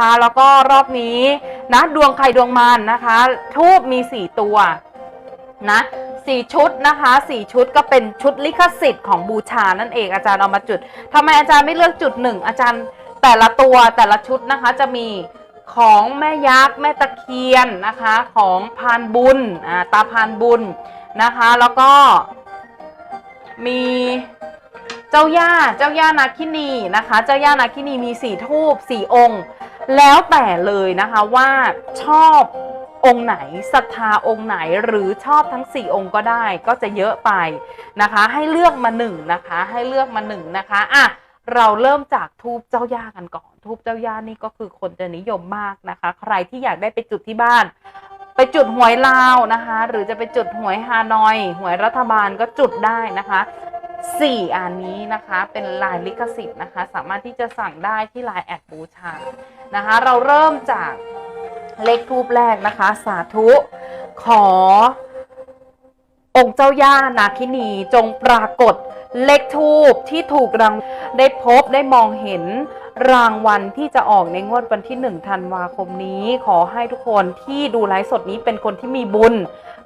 คะแล้วก็รอบนี้นะดวงใครดวงมันนะคะทูบมีสี่ตัวนะสี่ชุดนะคะสี่ชุดก็เป็นชุดลิขสิทธิ์ของบูชานั่นเองอาจารย์เอามาจุดทำไมอาจารย์ไม่เลือกจุดหนึ่งอาจารย์แต่ละตัวแต่ละชุดนะคะจะมีของแม่ยักษ์แม่ตะเคียนนะคะของพานบุญอ่าตาพานบุญนะคะ แล้วก็มีเจ้าย่าเจ้าย่านาคินีนะคะ เจ้าย่านาคินีมีสี่ทูบสี่องค์ แล้วแต่เลยนะคะว่าชอบองค์ไหนศรัทธาองค์ไหนหรือชอบทั้ง 4 องค์ก็ได้ก็จะเยอะไปนะคะ ให้เลือกมาหนึ่งนะคะ ให้เลือกมาหนึ่งนะคะอะเราเริ่มจากทูบเจ้าย่ากันก่อน ทูบเจ้าย่านี่ก็คือคนจะนิยมมากนะคะ ใครที่อยากได้ไปจุดที่บ้าน ไปจุดหวยลาวนะคะ หรือจะไปจุดหวยฮานอยหวยรัฐบาลก็จุดได้นะคะสี่อันนี้นะคะเป็นลายลิขสิทธิ์นะคะ สามารถที่จะสั่งได้ที่ลายแอดบูชา นะคะ เราเริ่มจากเลขทูปแรกนะคะ สาธุ ขอ องค์เจ้าย่านาคินีจงปรากฏเลขทูปที่ถูกรางได้พบได้มองเห็นรางวัลที่จะออกในงวดวันที่1ธันวาคมนี้ ขอให้ทุกคนที่ดูไลฟ์สดนี้เป็นคนที่มีบุญ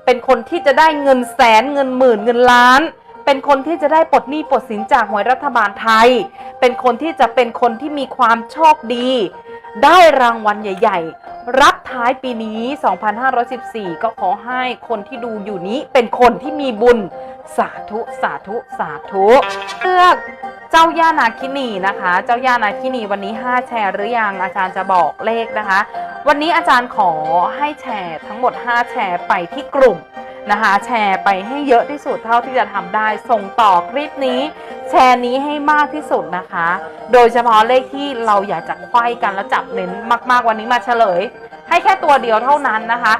เป็นคนที่จะได้เงินแสนเงินหมื่นเงินล้าน เป็นคนที่จะได้ปลดหนี้ปลดสินจากหวยรัฐบาลไทย เป็นคนที่จะเป็นคนที่มีความโชคดี ได้รางวัลใหญ่ ๆ รับท้ายปีนี้ 2514 ก็ขอให้คนที่ดูอยู่นี้เป็นคนที่มีบุญสาธุสาธุสาธุเลือกเจ้าย่านาคินีนะคะ เจ้าย่านาคินีวันนี้ 5 แชร์หรือยังอาจารย์จะบอกเลขนะคะ วันนี้อาจารย์ขอให้แชร์ทั้งหมด 5 แชร์ไปที่กลุ่ม นะคะ แชร์ไปให้เยอะที่สุดเท่าที่จะทำได้ ส่งต่อคลิปนี้ แชร์นี้ให้มากที่สุดนะคะ โดยเฉพาะเลขที่เราอยากจะไขว้กันแล้วจับเน้นมาก ๆ วันนี้มาเฉลย ให้แค่ตัวเดียวเท่านั้นนะคะ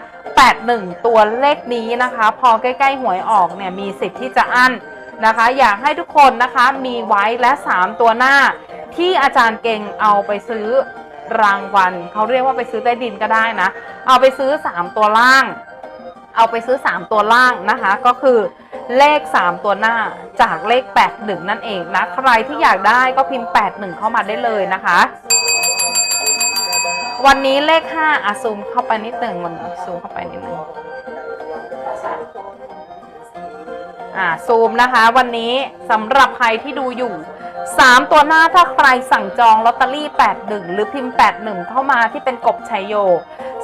81 ตัวเลขนี้นะคะ พอใกล้ๆหวยออกเนี่ยมีสิทธิ์ที่จะอั้นนะคะ อยากให้ทุกคนนะคะมีไว้และ 3 ตัวหน้า ที่อาจารย์เก่งเอาไปซื้อรางวัลเขาเรียกว่าไปซื้อใต้ดินก็ได้นะ เอาไปซื้อ 3 ตัวล่าง เอาไปซื้อ 3 ตัวล่างนะคะ ก็คือเลข 3 ตัวหน้าจากเลข 81 นั่นเองนะ ใครที่อยากได้ก็พิมพ์ 81 เข้ามาได้เลยนะคะ วันนี้เลข 5อะซูมเข้าไปนิดหนึ่งมันซูมเข้าไปนิดหนึ่งอ่าซูมนะคะ วันนี้สำหรับใครที่ดูอยู่3ตัวหน้าถ้าใครสั่งจองลอตเตอรี่ 81 หรือพิมพ์ 81 เข้ามาที่เป็นกบชัยโย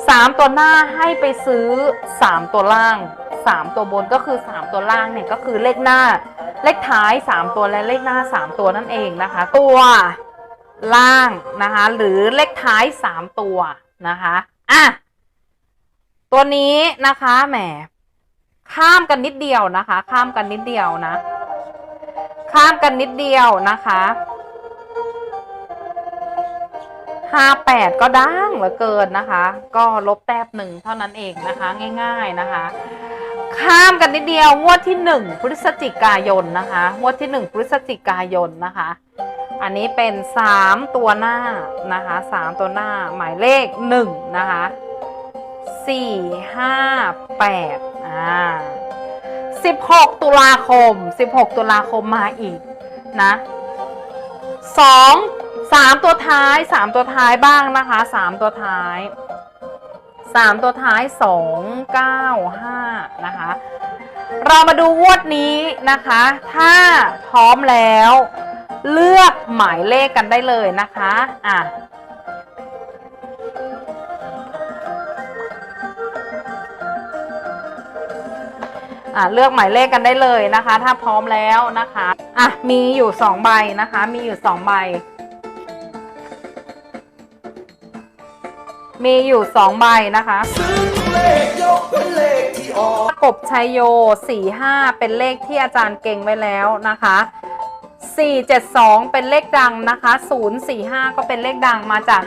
3 ตัวหน้าให้ไปซื้อ 3 ตัวล่าง 3 ตัวบนก็คือ 3 ตัวล่างเนี่ยก็คือเลขหน้า เลขท้าย 3 ตัวและเลขหน้า 3 ตัวนั่นเองนะคะ ตัวล่างนะคะหรือเลขท้าย 3 ตัวนะคะอะตัวนี้นะคะแหมข้ามกันนิดเดียวนะคะ ข้ามกันนิดเดียวนะ ข้ามกันนิดเดียวนะคะ ห้าแปดก็ดังเหลือเกินนะคะ ก็ลบแต้มหนึ่งเท่านั้นเองนะคะ ง่ายๆนะคะ ข้ามกันนิดเดียวงวดที่หนึ่งพฤศจิกายนนะคะงวดที่หนึ่งพฤศจิกายนนะคะ อันนี้เป็นสามตัวหน้านะคะสามตัวหน้าหมายเลขหนึ่งนะคะสี่ห้าแปดอ่า16 ตุลาคม 16 ตุลาคมมาอีกนะ2 3ตัวท้าย3ตัวท้ายบ้างนะคะ3ตัวท้าย3ตัวท้าย2 9 5นะคะ เรามาดูงวดนี้นะคะ ถ้าพร้อมแล้ว เลือกหมายเลขกันได้เลยนะคะอะอะเลือกหมายเลขกันได้เลยนะคะ ถ้าพร้อมแล้วนะคะอะมีอยู่สองใบนะคะ มีอยู่สองใบ มีอยู่สองใบนะคะกลขที่ออกกบชัยโย 45 เป็นเลขที่อาจารย์เก่งไว้แล้วนะคะ 472 เป็นเลขดังนะคะ 045 ก็เป็นเลขดังมาจาก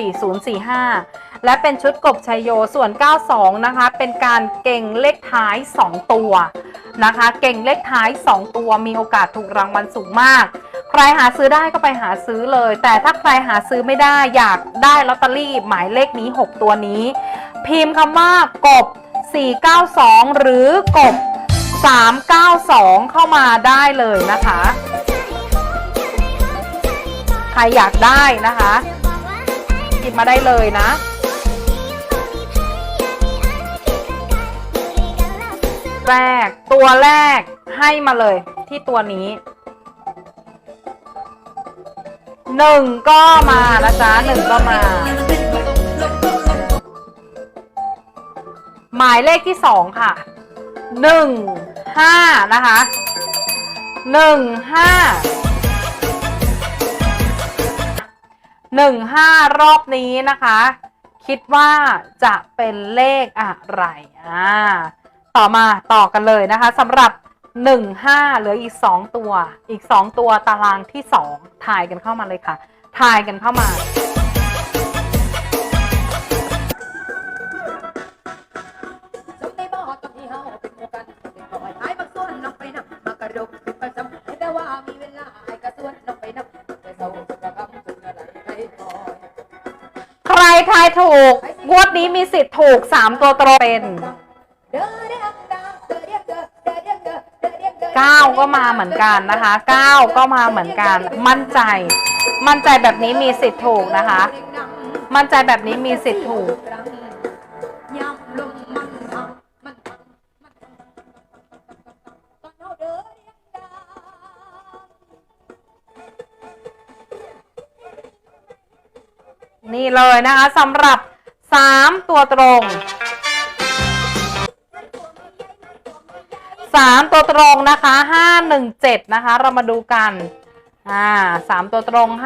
504 045 และเป็นชุดกบชัยโยส่วน 92 นะคะ เป็นการเก่งเลขท้าย 2 ตัวนะคะ เก่งเลขท้าย 2 ตัวมีโอกาสถูกรางวัลสูงมาก ใครหาซื้อได้ก็ไปหาซื้อเลย แต่ถ้าใครหาซื้อไม่ได้อยากได้ลอตเตอรี่หมายเลขนี้ 6 ตัวนี้ พิมพ์คำว่ากบ 492 หรือกบ 392 เข้ามาได้เลยนะคะ ใครอยากได้นะคะหยิบมาได้เลยนะแรกตัวแรกให้มาเลยที่ตัวนี้ หนึ่งก็มานะจ๊ะหนึ่งก็มา หมายเลขที่สองค่ะหนึ่งห้านะคะหนึ่งห้าหนึ่งห้ารอบนี้นะคะ คิดว่าจะเป็นเลขอะไรอ่าต่อมาต่อกันเลยนะคะสำหรับ หนึ่งห้าเหลืออีกสองตัว อีกสองตัวตารางที่สองถ่ายกันเข้ามาเลยค่ะ ถ่ายกันเข้ามา ใครทายถูกงวดนี้มีสิทธิ์ถูกสามตัวตรงเป็น 9 ก็มาเหมือนกันนะคะ 9 ก็มาเหมือนกัน มั่นใจ มั่นใจแบบนี้มีสิทธิ์ถูกนะคะ มั่นใจแบบนี้มีสิทธิ์ถูก นี่เลยนะคะสำหรับ 3 ตัวตรง 3 ตัวตรงนะคะ 517 นะคะ เรามาดูกัน อ่า3ตัวตรง 517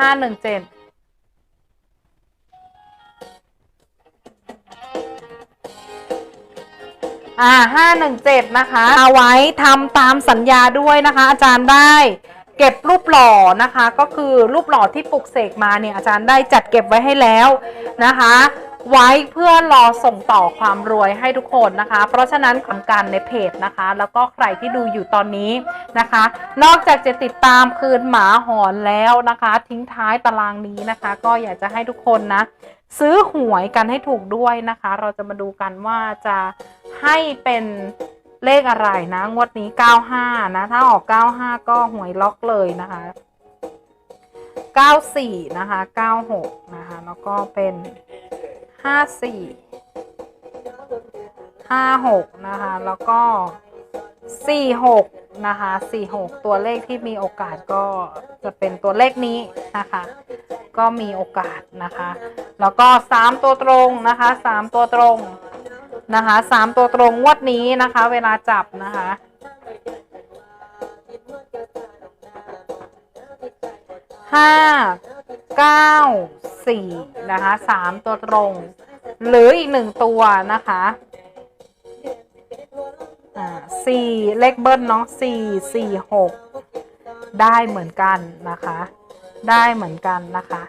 อ่าห้าหนึ่งเจ็ดนะคะ เอาไว้ทำตามสัญญาด้วยนะคะ อาจารย์ได้ เก็บรูปหล่อนะคะ ก็คือรูปหล่อที่ปลุกเสกมาเนี่ยอาจารย์ได้จัดเก็บไว้ให้แล้วนะคะ ไว้เพื่อรอส่งต่อความรวยให้ทุกคนนะคะ เพราะฉะนั้นทำการในเพจนะคะ แล้วก็ใครที่ดูอยู่ตอนนี้นะคะ นอกจากจะติดตามคืนหมาหอนแล้วนะคะ ทิ้งท้ายตารางนี้นะคะ ก็อยากจะให้ทุกคนนะซื้อหวยกันให้ถูกด้วยนะคะ เราจะมาดูกันว่าจะให้เป็น เลขอะไรนะ งวดนี้ 95 นะ ถ้าออก 95 ก็หวยล็อกเลยนะคะ 94 นะคะ 96 นะคะ แล้วก็เป็น 54 56 นะคะ แล้วก็ 46 นะคะ 46 ตัวเลขที่มีโอกาสก็จะเป็นตัวเลขนี้นะคะ ก็มีโอกาสนะคะ แล้วก็ 3 ตัวตรงนะคะ 3 ตัวตรง นะคะ3ตัวตรงงวดนี้นะคะ เวลาจับนะคะ ห้าเก้าสี่นะคะสามตัวตรง หรืออีกหนึ่งตัวนะคะอ่าสี่เลขเบิ้ลเนาะสี่สี่หกได้เหมือนกันนะคะ ได้เหมือนกันนะคะ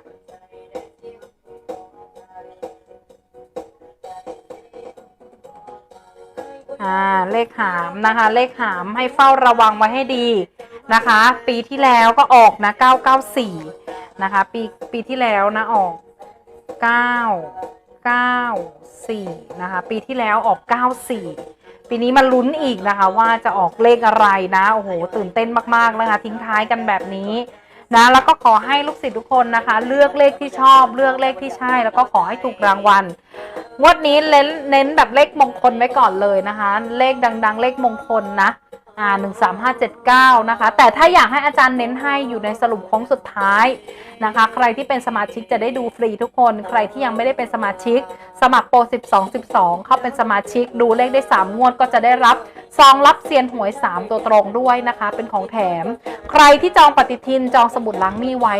อ่าเลขหามนะคะ เลขหามให้เฝ้าระวังไว้ให้ดีนะคะ ปีที่แล้วก็ออกนะ 994 นะคะ ปีปีที่แล้วนะออก 9 94 นะคะ ปีที่แล้วออก 94 ปีนี้มาลุ้นอีกนะคะ ว่าจะออกเลขอะไรนะ โอ้โห ตื่นเต้นมากๆนะคะ ทิ้งท้ายกันแบบนี้ นะแล้วก็ขอให้ลูกศิษย์ทุกคนนะคะ เลือกเลขที่ชอบเลือกเลขที่ใช่ แล้วก็ขอให้ถูกรางวัลงวดนี้เน้นเน้นแบบเลขมงคลไว้ก่อนเลยนะคะ เลขดัง ๆ เลขมงคลนะ อ่าหนึ่งสามห้าเจ็ดเก้านะคะ แต่ถ้าอยากให้อาจารย์เน้นให้อยู่ในสรุปโค้งสุดท้ายนะคะ ใครที่เป็นสมาชิกจะได้ดูฟรีทุกคน ใครที่ยังไม่ได้เป็นสมาชิก สมัครโปร 12 12 เข้าเป็นสมาชิกดูเลขได้ 3 งวดก็จะได้รับซองรับเซียนหวย 3 ตัวตรงด้วยนะคะ เป็นของแถม ใครที่จองปฏิทินจองสมุดล้างหนี้ไว้